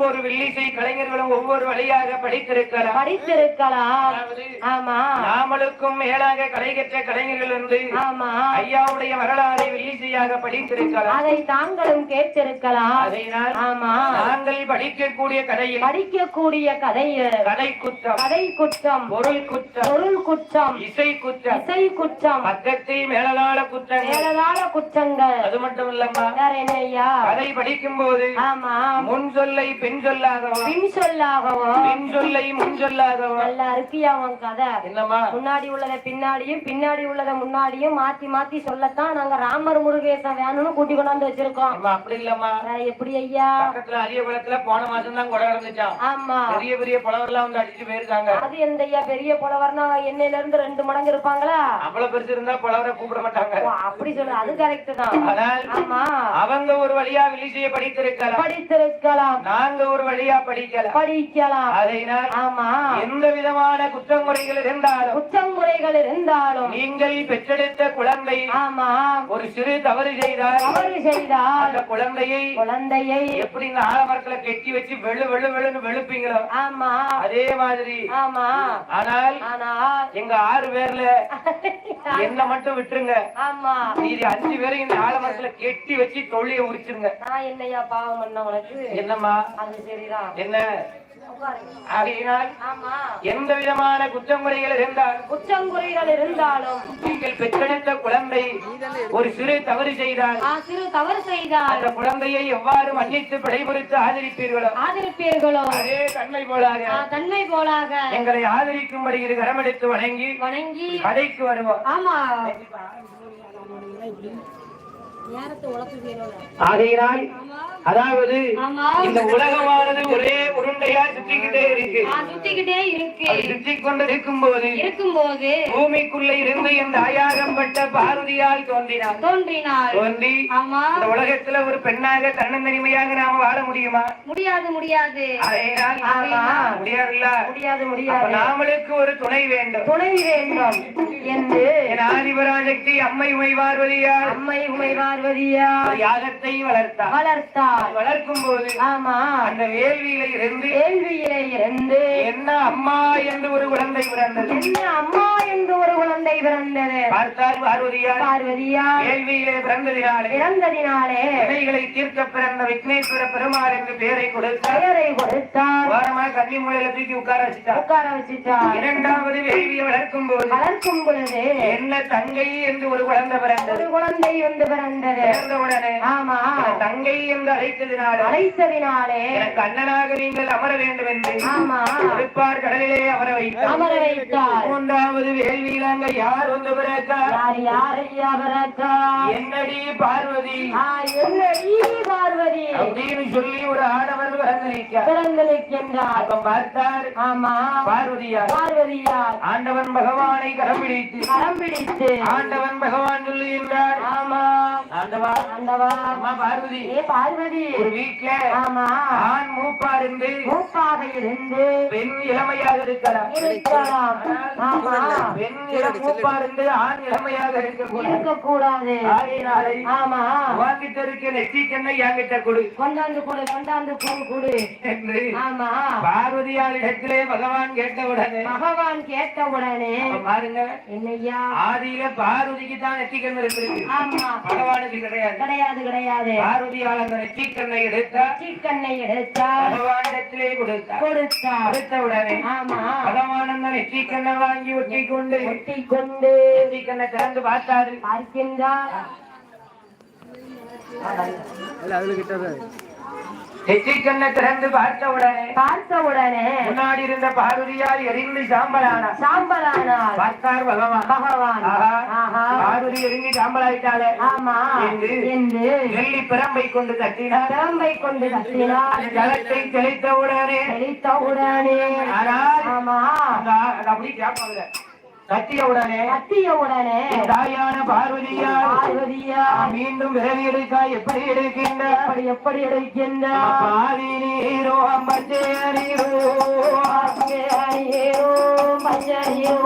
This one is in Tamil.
ஒவ்வொரு வில்லிசை கலைஞர்களும் ஒவ்வொரு வழியாக படித்திருக்கலாம். படித்திருக்கலாம். ஆமா. நாமளுக்கும் மேலாக கலை கற்ற கலைஞர்கள் இருந்து ஆமா. ஐயாவுடைய வரலாறை வில்லிசையாக படித்திருக்கலாம். அதை தாங்களும் கேட்டிருக்கலாம். அதனால் ஆமா. நாங்கள் படிக்கக்கூடிய கதையில் படிக்கக்கூடிய கதை கதை குற்றம் கதை குற்றம் பொருள் குற்றம் பொருள் குற்றம் இசை குற்றம் இசை குற்றம் பக்கத்தில் மேலதாள குற்றங்கள். மேலதாள குற்றங்கள். அது மட்டும் இல்லம்மா வேற என்ன ஐயா? கதை படிக்கும் போது ஆமா. முன் சொல்லை பின் சொல்லாகவும் பின் சொல்லாகவோ? பின் சொல்லை முன் சொல்லாகவும் நல்லா இருக்கியா உன் கதை? என்னம்மா? முன்னாடி உள்ளத பின்னாடியும் பின்னாடி உள்ளத முன்னாடியும் மாத்தி மாத்தி சொல்லத்தான் நாங்க ராமர் முருகேசன் வேணும்னு கூட்டி கொண்டாந்து வச்சிருக்கோம். அம்மா, அப்படி இல்லம்மா. வேற எப்படி ஐயா? பக்கத்துல அரிய குளத்துல போன மாசம் தான் கொடை இருந்துச்சான் ஆமா. பெரிய பெரிய புலவர்லாம் வந்து அடிச்சு போயிருக்காங்க. அது எந்த ஐயா பெரிய புலவர்னா இருந்து ரெண்டு மடங்கு இருப்பாங்களா? அவ்வளவு பெருசு இருந்தா புலவரை கூப்பிட மாட்டாங்க. அப்படி சொல்லு அது கரெக்ட் தான். அவங்க ஒரு வழியா வில்லிசைய படித்திருக்கலாம். படித்திருக்கலாம். நாங்க ஒரு வழியா படிக்கலாம். படிக்கலாம். அதனால் ஆமா. எந்த விதமான குற்றங்குறைகள் இருந்தாலும் குற்றமுறைகள் இருந்தாலும் நீங்கள் பெற்றெடுத்த குழந்தை ஆமா. ஒரு சிறு தவறு செய்தால் தவறு செய்தால் அந்த குழந்தையை குழந்தையை எப்படி இந்த ஆலமரத்துல கெட்டி வச்சு வெளு வெளு வெளுன்னு வெளுப்பீங்களோ? ஆமா. அதே மாதிரி. ஆமா. ஆனால் ஆனால் எங்க ஆறு பேர்ல என்ன மட்டும் விட்டுருங்க. ஆமா. மீதி அஞ்சு பேரும் இந்த ஆலமரத்துல கெட்டி வச்சு தொழிய உரிச்சிருங்க. நான் என்னையா பாவம் பண்ண உனக்கு? என்னம்மா? அது சரிதான். என்ன. ஆகையினால் எந்த விதமான குற்றங்குறைகள் இருந்தால் குற்றங்குறைகள் இருந்தாலும் நீங்கள் பெற்றெடுத்த குழந்தை ஒரு சிறு தவறு செய்தால் சிறு தவறு செய்தால் அந்த குழந்தையை எவ்வாறு மன்னித்து பிழைபுரித்து ஆதரிப்பீர்களோ ஆதரிப்பீர்களோ? அதே தன்மை போலாக தன்மை போலாக. எங்களை ஆதரிக்கும்படி இரு கரமெடுத்து வணங்கி வணங்கி. கதைக்கு வருவோம். ஆமா. ஆகையினால் அதாவது இந்த உலகமானது ஒரே உருண்டையா சுற்றிக்கிட்டே இருக்கு. ஆ, சுத்திக்கிட்டே இருக்கு. சுற்றி கொண்டு இருக்கும்போது இருக்கும்போது பூமிக்குள்ள இருந்து இந்த ஆயாகம்பட்ட பார்வதியால் தோன்றினார். தோன்றினாள் தோன்றி இந்த உலகத்துல ஒரு பெண்ணாக தன்னந்தனிமையாக நாம வாழ முடியுமா? முடியாது முடியாது. முடியாதுல்ல? முடியாது முடியாது. நாமளுக்கு ஒரு துணை வேண்டும். துணை வேண்டும். என்று என் ஆதிபராஜக்தி அம்மை உமை பார்வதியால் அம்மை உமை பார்வதியா? யாகத்தை வளர்த்தார். வளர்த்தாள் வளர்க்கும் போது ஆமா. அந்த வேள்வியில இருந்து கேள்வியிலே இருந்து என்ன அம்மா என்று ஒரு குழந்தை பிறந்தது. என்ன அம்மா என்று ஒரு குழந்தை பிறந்தது. பார்த்தார் பார்வதியார் பார்வதியா? வேள்வியிலே பிறந்ததினாலே பிறந்ததினாலே வினைகளை தீர்க்க பிறந்த விக்னேஸ்வர பெருமாள் என்று பெயரை கொடுத்தார். பெயரை கொடுத்தார். ஓரமா கன்னி மூலையில தூக்கி உட்கார வச்சுட்டார். உட்கார வச்சுட்டார். இரண்டாவது வேள்வியை வளர்க்கும் போது வளர்க்கும் பொழுது என்ன தங்கை என்று ஒரு குழந்தை பிறந்தது. ஒரு குழந்தை வந்து பிறந்தது பிறந்தவுடனே ஆமா தங்கை என்று அழைத்ததினால அழைத்ததினாலே எனக்கு அண்ணனாக நீங்கள் அமர வேண்டும் என்று ஆமா. திருப்பார் கடலிலே அமர வைத்தார். அமர வைத்தார். மூன்றாவது வேள்வியில் அங்க யார் வந்து பிறக்கா யார் யாரையா பிறக்கா என்னடி பார்வதி? என்னடி பார்வதி? அப்படின்னு சொல்லி ஒரு ஆடவர் பிறந்திருக்கார் பிறந்திருக்கின்றார் அப்ப பார்த்தார் ஆமா. பார்வதியார். பார்வதியார். ஆண்டவன் பகவானை கரம் பிடித்து கரம் பிடித்து. ஆண்டவன் பகவான் சொல்லுகின்றார் ஆமா. ஆண்டவா ஆண்டவா. அம்மா பார்வதி. ஏ பார்வதி. ஒரு வீட்டுல ஆமா. ஆண் மூப்பா இருந்து மூப்பாக இருந்து பெண் இளமையாக இருக்கலாம். ஆமா. பெண் மூப்பா இருந்து ஆண் இளமையாக இருக்கக்கூடாது. இருக்கக்கூடாது. ஆகையினாலே ஆமா. வாங்கிட்ட இருக்க நெற்றிக்கண்ணை என்கிட்ட கொடு. கொண்டாந்து கொடு கொண்டாந்து பூ கொடு. என்று ஆமா. பார்வதியார் இடத்திலே பகவான் கேட்டவுடனே பகவான் கேட்ட உடனே அப்ப பாருங்க. என்னையா? ஆதியில பார்வதிக்கு தான் நெற்றிக்கண் இருந்திருக்கு. ஆமா. பகவானுக்கு கிடையாது கிடையாது. கிடையாது பார்வதியால் அந்த நெற்றிக்கண்ணை எடுத்தா சிக்கண்ணை எடுத்தார் பகவானிடத்திலே கொடுத்தார் கொடுத்தார் கொடுத்த. உடனே ஆமா. பகவான் அந்த நெற்றிக்கண்ணை வாங்கி ஒட்டி கொண்டு ஒட்டி கொண்டு நெற்றிக்கண்ணை திறந்து பார்த்தாரு. பார்க்கின்றார். நெற்றிக்கண்ணை திறந்து பார்த்த உடனே பார்த்த உடனே முன்னாடி இருந்த பார்வதியால் எரிந்து சாம்பலானார். சாம்பலானார். பார்த்தார் பகவான். பகவான். பார்வதி எரிஞ்சு சாம்பலாயிட்டாளே ஆமா. என்று வெள்ளி பிரம்பை கொண்டு தட்டினார் திறம்பை கொண்டு தட்டினார் அந்த ஜலத்தை தெளித்த உடனே தெளித்த உடனே. ஆனால் ஆமா. அப்படி கேட்பாங்க கத்திய உடனே கத்திய உடனே. தாயான பார்வதியார் பார்வதியா மீண்டும் விரவி எடுக்கா எப்படி எடுக்கின்ற? எப்படி எப்படி பாதி நீரோ பச்சை மஞ்சளியோ